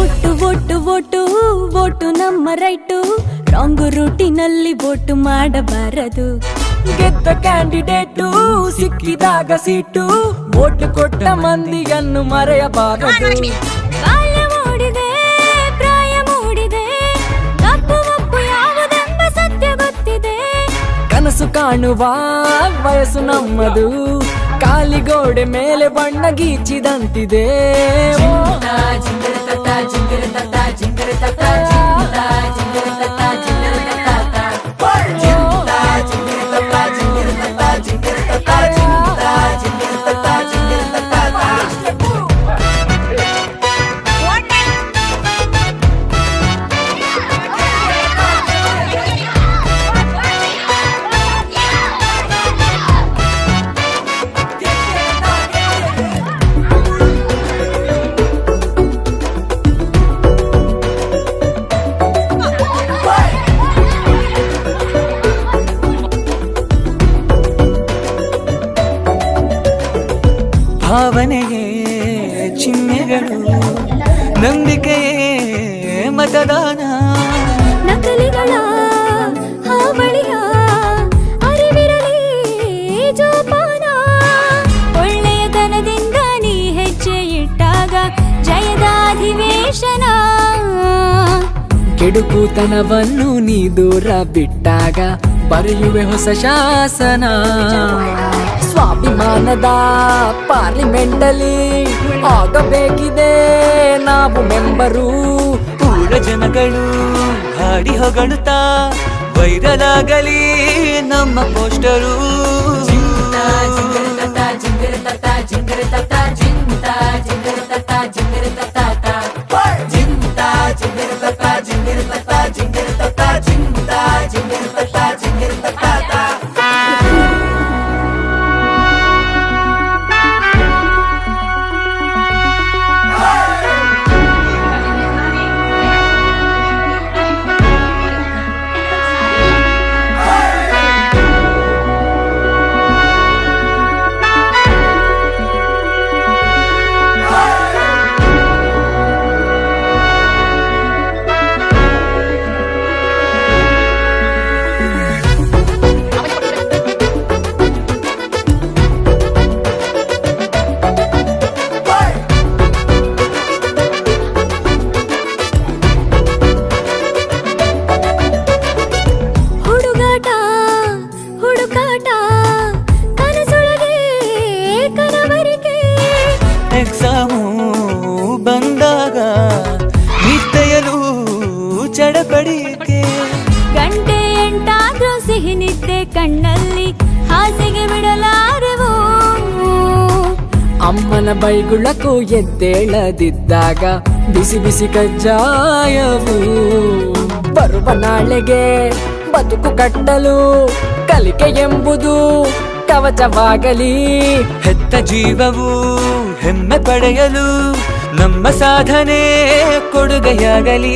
ಒಟ್ಟು ಒಟ್ಟು ಒಟ್ಟು ಒಟ್ಟು ನಮ್ಮ ರೈಟು. ರಾಂಗ್ ರೂಟಿನಲ್ಲಿ ಒಟ್ಟು ಮಾಡಬಾರದು. ಗೆದ್ದ ಕ್ಯಾಂಡಿಡೇಟು ಸಿಕ್ಕಿದಾಗ ಸೀಟು. ಓಟ್ ಕೊಟ್ಟ ಮಂದಿಯನ್ನು ಮರೆಯಬಾರದು. ಕಾಣುವ ವಯಸ್ಸು ನಮ್ಮದು ಕಾಲಿಗೋಡೆ ಮೇಲೆ ಬಣ್ಣ ಗೀಚಿದಂತಿದೆ ಭಾವನೆಯೇ ಚಿಹ್ನೆಗಳು ನಂಬಿಕೆಯೇ ಮತದಾನ. ನಕಲಿಗಳ ಹಾವಳಿಯ ಅರಿವಿರಲಿ ಜೋಪಾನ. ಒಳ್ಳೆಯತನದಿಂದ ನೀ ಹೆಜ್ಜೆ ಇಟ್ಟಾಗ ಜಯದ ಅಧಿವೇಶನ ಕೆಡುಕುತನವನ್ನು ನೀ ದೂರ ಬಿಟ್ಟಾಗ ಬರೆಯುವೆ ಹೊಸ ಶಾಸನ. ಸ್ವಾಭಿಮಾನದ ಪಾರ್ಲಿಮೆಂಟಲ್ಲಿ ಆಗಬೇಕಿದೆ ನಾವು ಮೆಂಬರು ಊರ ಜನಗಳು ಹಾಡಿ ಹೊಗಳುತ್ತಾ ವೈರಲ್ ಆಗಲಿ ನಮ್ಮ ಪೋಸ್ಟರು ಚಡಪಡಿಕೆ ಗಂಟೆ ಎಂಟಾದ್ರೂ ಸಿಹಿ ನಿದ್ದೆ ಕಣ್ಣಲ್ಲಿ ಹಾಸಿಗೆ ಬಿಡಲಾರೆವು ಅಮ್ಮನ ಬೈಗುಳಕ್ಕೂ ಎದ್ದೇಳದಿದ್ದಾಗ ಬಿಸಿ ಬಿಸಿ ಕಜ್ಜಾಯವು ಬರುವ ನಾಳೆಗೆ ಬದುಕು ಕಟ್ಟಲು ಕಲಿಕೆ ಎಂಬುದು ಕವಚವಾಗಲಿ ಹೆತ್ತ ಜೀವವು ಹೆಮ್ಮೆ ಪಡೆಯಲು ನಮ್ಮ ಸಾಧನೆ ಕೊಡುಗೆಯಾಗಲಿ